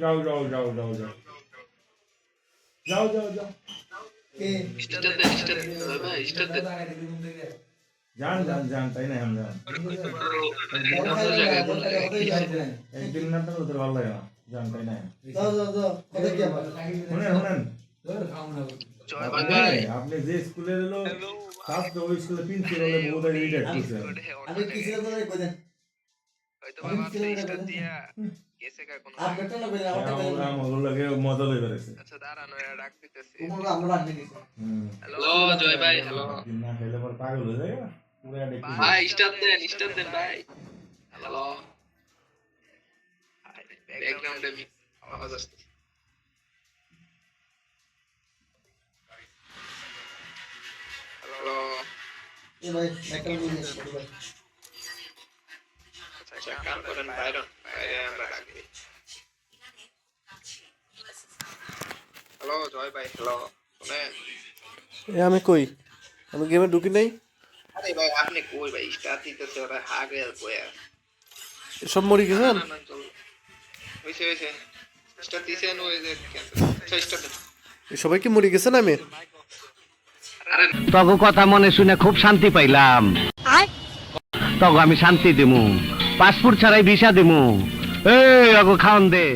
যাও যাও যাও যাও যাও স্টার্ট দেন স্টার্ট দেন জয় ভাই স্টার্ট দেন যান যান যান তাই না আমি যান একদিন না তো ওদের ভালো লাগে না যান তাই না শুনেন শুনেন জয় আপনি ভাই যে স্কুলে এলো ফার্স্ট ওই স্কুলে প্রিন্সিপাল বহুত রিটায়ার করছে আমি কিছু না করে হয়তো বাবা আপনি দিয়া গেছে কা কোনো আপনি তো না কইলেন আমারটা কইলেন আমার ওগুলো লাগে মজা লই বেড়েছে আচ্ছা দাঁড়ানো এরা ডাক দিতেছি। তোমরা আমরা রাখবে কিছু হ্যালো জয় ভাই হ্যালো না খেলে পর পাগল হয়ে যায় না পুরো একটা ভাই স্টার্ট দেন স্টার্ট দেন ভাই। হ্যালো ব্যাকগ্রাউন্ডে আওয়াজ আসছে এই ভাই একটা নিয়ে আসো ভাই আচ্ছা কাম করেন বাইরে বাইরে আমরা ডাকি হ্যালো জয় ভাই। হ্যালো শুনেন। এ আমি কই? আমি গেমে ঢুকি নাই? আরে ভাই আপনি কই ভাই? দিতেছে ওরা সব মরি গেছেন না না হইছে হইছে। স্টার্ট দিছেন ওই যে ক্যান্সেল। আচ্ছা সবাই কি মরি গেছেন আমি? তগো কথা মনে শুনে খুব শান্তি পাইলাম। তগো আমি শান্তি দিমু। পাসপোর্ট ছাড়াই ভিসা দিমু। এই অগো খাওন দে।